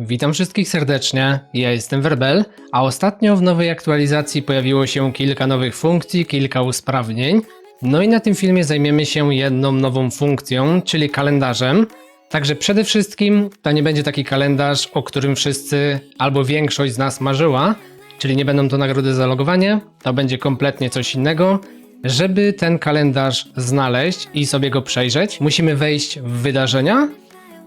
Witam wszystkich serdecznie, ja jestem Werbel, a ostatnio w nowej aktualizacji pojawiło się kilka nowych funkcji, kilka usprawnień. No i na tym filmie zajmiemy się jedną nową funkcją, czyli kalendarzem. Także przede wszystkim to nie będzie taki kalendarz, o którym wszyscy albo większość z nas marzyła, czyli nie będą to nagrody za logowanie, to będzie kompletnie coś innego. Żeby ten kalendarz znaleźć i sobie go przejrzeć, musimy wejść w wydarzenia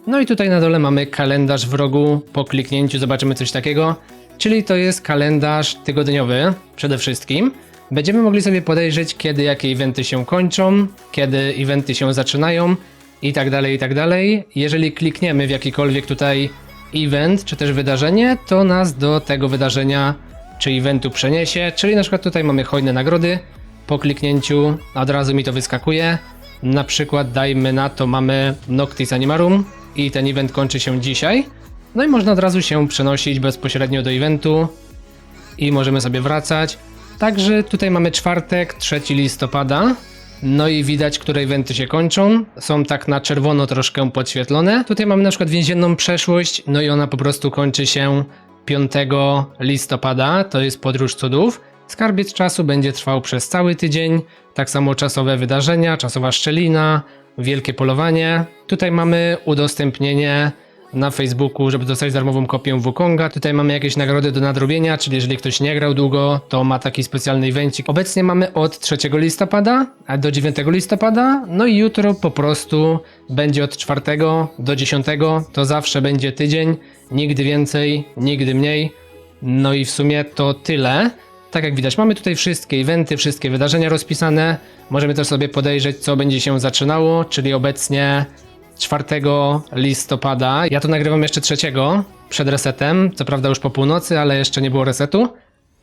no i tutaj na dole mamy kalendarz w rogu. Po kliknięciu zobaczymy coś takiego, czyli to jest kalendarz tygodniowy przede wszystkim. Będziemy mogli sobie podejrzeć, kiedy jakie eventy się kończą, kiedy eventy się zaczynają i tak dalej, i tak dalej. Jeżeli klikniemy w jakikolwiek tutaj event czy też wydarzenie, to nas do tego wydarzenia czy eventu przeniesie, czyli na przykład tutaj mamy hojne nagrody. Po kliknięciu od razu mi to wyskakuje. Na przykład dajmy na to mamy Noctis Animarum i ten event kończy się dzisiaj. No i można od razu się przenosić bezpośrednio do eventu i możemy sobie wracać. Także tutaj mamy czwartek, 3 listopada. No i widać, które eventy się kończą. Są tak na czerwono troszkę podświetlone. Tutaj mamy na przykład więzienną przeszłość, no i ona po prostu kończy się 5 listopada. To jest podróż cudów. Skarbiec czasu będzie trwał przez cały tydzień. Tak samo czasowe wydarzenia, czasowa szczelina, wielkie polowanie. Tutaj mamy udostępnienie na Facebooku, żeby dostać darmową kopię Wukonga. Tutaj mamy jakieś nagrody do nadrobienia, czyli jeżeli ktoś nie grał długo, to ma taki specjalny evencik. Obecnie mamy od 3 listopada do 9 listopada, no i jutro po prostu będzie od 4 do 10, to zawsze będzie tydzień, nigdy więcej, nigdy mniej. No i w sumie to tyle. Tak jak widać, mamy tutaj wszystkie eventy, wszystkie wydarzenia rozpisane. Możemy też sobie podejrzeć, co będzie się zaczynało, czyli obecnie 4 listopada. Ja to nagrywam jeszcze 3 przed resetem, co prawda już po północy, ale jeszcze nie było resetu.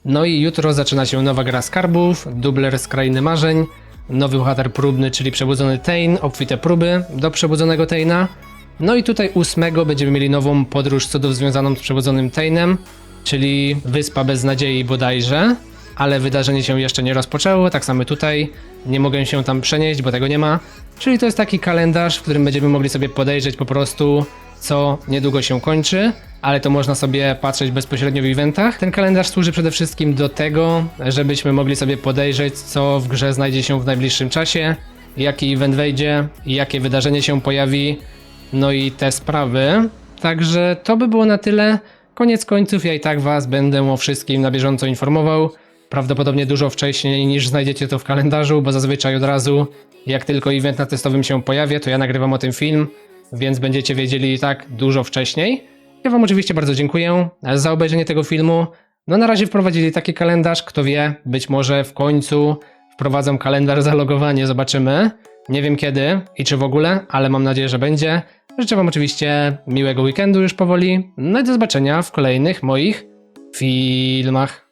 No i jutro zaczyna się nowa gra skarbów, dubler z Krainy Marzeń, nowy bohater próbny, czyli przebudzony Tain, obfite próby do przebudzonego Taina. No i tutaj 8 będziemy mieli nową podróż cudów związaną z przebudzonym Tainem, czyli Wyspa Beznadziei bodajże, ale wydarzenie się jeszcze nie rozpoczęło, tak samo tutaj, nie mogę się tam przenieść, bo tego nie ma. Czyli to jest taki kalendarz, w którym będziemy mogli sobie podejrzeć po prostu, co niedługo się kończy, ale to można sobie patrzeć bezpośrednio w eventach. Ten kalendarz służy przede wszystkim do tego, żebyśmy mogli sobie podejrzeć, co w grze znajdzie się w najbliższym czasie, jaki event wejdzie, jakie wydarzenie się pojawi, no i te sprawy. Także to by było na tyle. Koniec końców ja i tak was będę o wszystkim na bieżąco informował. Prawdopodobnie dużo wcześniej niż znajdziecie to w kalendarzu, bo zazwyczaj od razu jak tylko event na testowym się pojawia, to ja nagrywam o tym film, więc będziecie wiedzieli i tak dużo wcześniej. Ja wam oczywiście bardzo dziękuję za obejrzenie tego filmu. No na razie wprowadzili taki kalendarz, kto wie, być może w końcu wprowadzą kalendarz zalogowanie, zobaczymy. Nie wiem kiedy i czy w ogóle, ale mam nadzieję, że będzie. Życzę wam oczywiście miłego weekendu już powoli. No i do zobaczenia w kolejnych moich filmach.